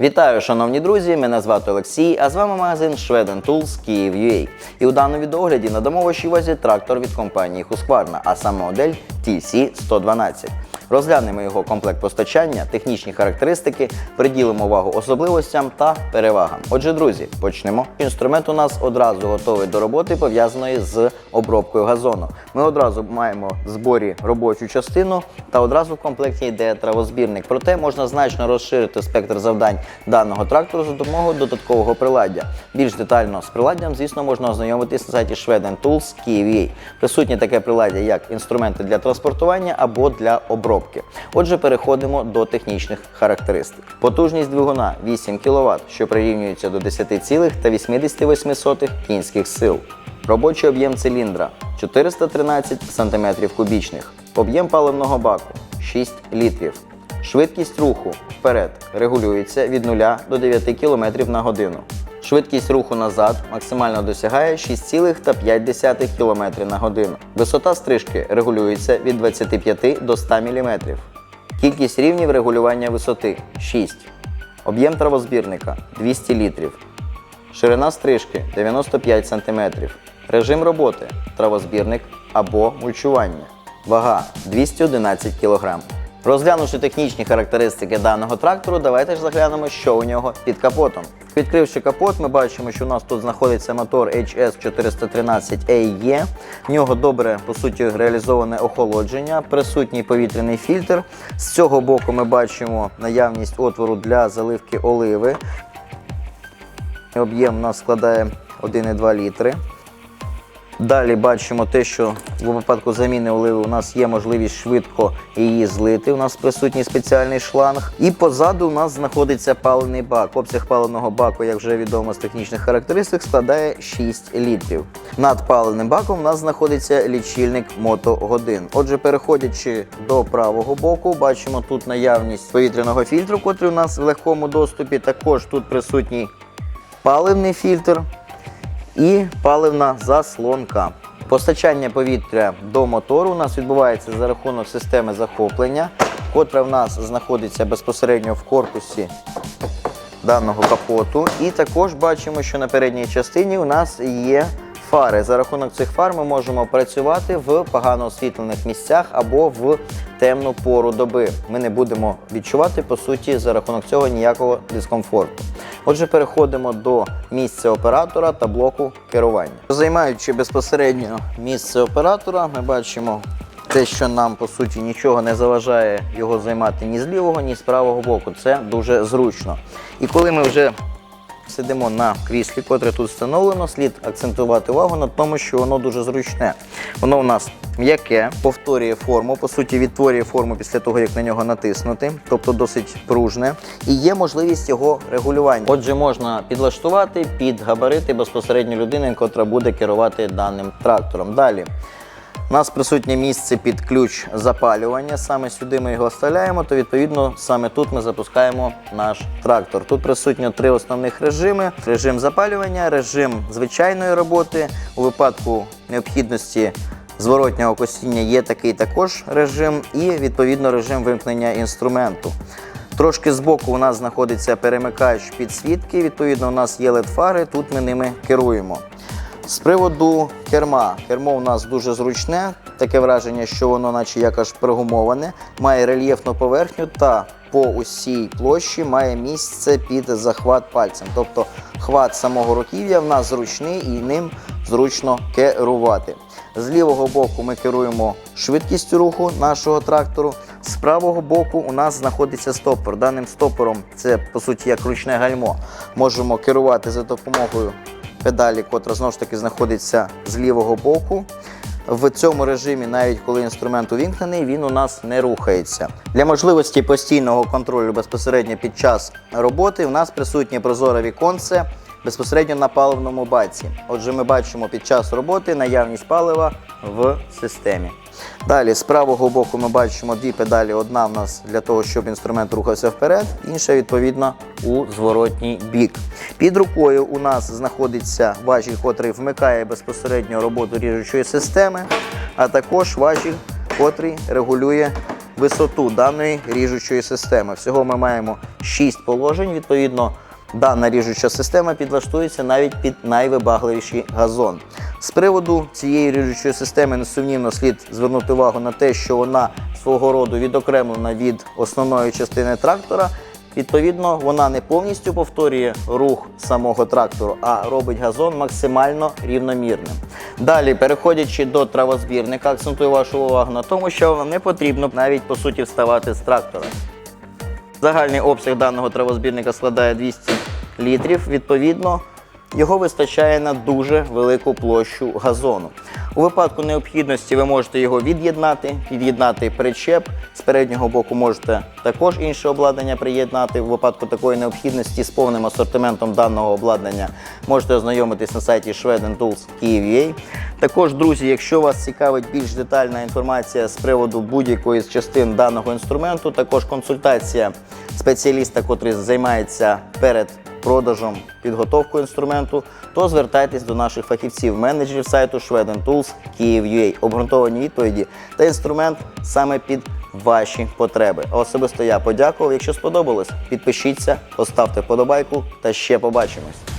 Вітаю, шановні друзі! Мене звати Олексій, а з вами магазин Schweden Tools Київ.ua. І у даному відеогляді надамо вашій увазі трактор від компанії Husqvarna, а саме модель TC112. Розглянемо його комплект постачання, технічні характеристики, приділимо увагу особливостям та перевагам. Отже, друзі, почнемо. Інструмент у нас одразу готовий до роботи, пов'язаної з обробкою газону. Ми одразу маємо в зборі робочу частину та одразу в комплекті йде травозбірник. Проте можна значно розширити спектр завдань даного трактору за допомогою додаткового приладдя. Більш детально з приладдям, звісно, можна ознайомитись на сайті Schweden Tools Kyiv.ua. Присутнє таке приладдя, як інструменти для транспортування або для обробки. Отже, переходимо до технічних характеристик. Потужність двигуна 8 кВт, що прирівнюється до 10,88 кінських сил. Робочий об'єм циліндра 413 см кубічних. Об'єм паливного баку 6 літрів. Швидкість руху вперед регулюється від 0 до 9 км на годину. Швидкість руху назад максимально досягає 6,5 км на годину. Висота стрижки регулюється від 25 до 100 мм. Кількість рівнів регулювання висоти 6. Об'єм травозбірника 200 літрів. Ширина стрижки 95 см. Режим роботи травозбірник або мульчування. Вага 211 кг. Розглянувши технічні характеристики даного трактору, давайте ж заглянемо, що у нього під капотом. Відкривши капот, ми бачимо, що у нас тут знаходиться мотор HS413AE. В нього добре, по суті, реалізоване охолодження, присутній повітряний фільтр. З цього боку ми бачимо наявність отвору для заливки оливи. Об'єм у нас складає 1,2 літри. Далі бачимо те, що в випадку заміни оливи у нас є можливість швидко її злити. У нас присутній спеціальний шланг. І позаду у нас знаходиться паливний бак. Обсяг паливного баку, як вже відомо з технічних характеристик, складає 6 літрів. Над паливним баком у нас знаходиться лічильник мотогодин. Отже, переходячи до правого боку, бачимо тут наявність повітряного фільтру, котрий у нас в легкому доступі. Також тут присутній паливний фільтр і паливна заслонка. Постачання повітря до мотору у нас відбувається за рахунок системи захоплення, котра в нас знаходиться безпосередньо в корпусі даного капоту. І також бачимо, що на передній частині у нас є фари. За рахунок цих фар ми можемо працювати в погано освітлених місцях або в темну пору доби. Ми не будемо відчувати по суті за рахунок цього ніякого дискомфорту. Отже, переходимо до місця оператора та блоку керування. Займаючи безпосередньо місце оператора, ми бачимо те, що нам по суті нічого не заважає його займати ні з лівого, ні з правого боку. Це дуже зручно. І коли ми вже сидимо на кріслі, котре тут встановлено, слід акцентувати увагу на тому, що воно дуже зручне. Воно у нас м'яке, повторює форму, по суті, відтворює форму після того, як на нього натиснути, тобто досить пружне. І є можливість його регулювання. Отже, можна підлаштувати під габарити безпосередньо людини, котра буде керувати даним трактором. Далі. У нас присутнє місце під ключ запалювання. Саме сюди ми його вставляємо, то відповідно саме тут ми запускаємо наш трактор. Тут присутньо три основних режими: режим запалювання, режим звичайної роботи. У випадку необхідності зворотнього косіння є такий також режим, і відповідно режим вимкнення інструменту. Трошки збоку у нас знаходиться перемикач підсвітки. Відповідно, у нас є LED-фари, тут ми ними керуємо. З приводу керма. Кермо у нас дуже зручне, таке враження, що воно, наче як аж пригумоване, має рельєфну поверхню та по усій площі має місце під захват пальцем. Тобто хват самого руків'я в нас зручний і ним зручно керувати. З лівого боку ми керуємо швидкістю руху нашого трактору. З правого боку у нас знаходиться стопор. Даним стопором це по суті як ручне гальмо. Можемо керувати за допомогою педалі, котра знову ж таки знаходиться з лівого боку. В цьому режимі, навіть коли інструмент увімкнений, він у нас не рухається. Для можливості постійного контролю безпосередньо під час роботи у нас присутнє прозоре віконце безпосередньо на паливному баці. Отже, ми бачимо під час роботи наявність палива в системі. Далі з правого боку ми бачимо дві педалі. Одна в нас для того, щоб інструмент рухався вперед, інша відповідно у зворотній бік. Під рукою у нас знаходиться важіль, котрий вмикає безпосередньо роботу ріжучої системи, а також важіль, котрий регулює висоту даної ріжучої системи. Всього ми маємо 6 положень. Відповідно, дана ріжуча система підлаштується навіть під найвибагливіший газон. З приводу цієї ріжучої системи несумнівно слід звернути увагу на те, що вона свого роду відокремлена від основної частини трактора. Відповідно, вона не повністю повторює рух самого трактору, а робить газон максимально рівномірним. Далі, переходячи до травозбірника, акцентую вашу увагу на тому, що вам не потрібно навіть по суті вставати з трактора. Загальний обсяг даного травозбірника складає 200 літрів. Відповідно, його вистачає на дуже велику площу газону. У випадку необхідності ви можете його від'єднати, під'єднати причеп. З переднього боку можете також інше обладнання приєднати. У випадку такої необхідності з повним асортиментом даного обладнання можете ознайомитись на сайті Schweden Tools Kyiv.ua. Також, друзі, якщо вас цікавить більш детальна інформація з приводу будь-якої з частин даного інструменту, також консультація спеціаліста, котрий займається перед продажем, підготовкою інструменту, то звертайтесь до наших фахівців, менеджерів сайту Schweden Tools Kyiv.ua. Обґрунтовані відповіді та інструмент саме під ваші потреби. Особисто я подякував. Якщо сподобалось, підпишіться, поставте вподобайку та ще побачимось.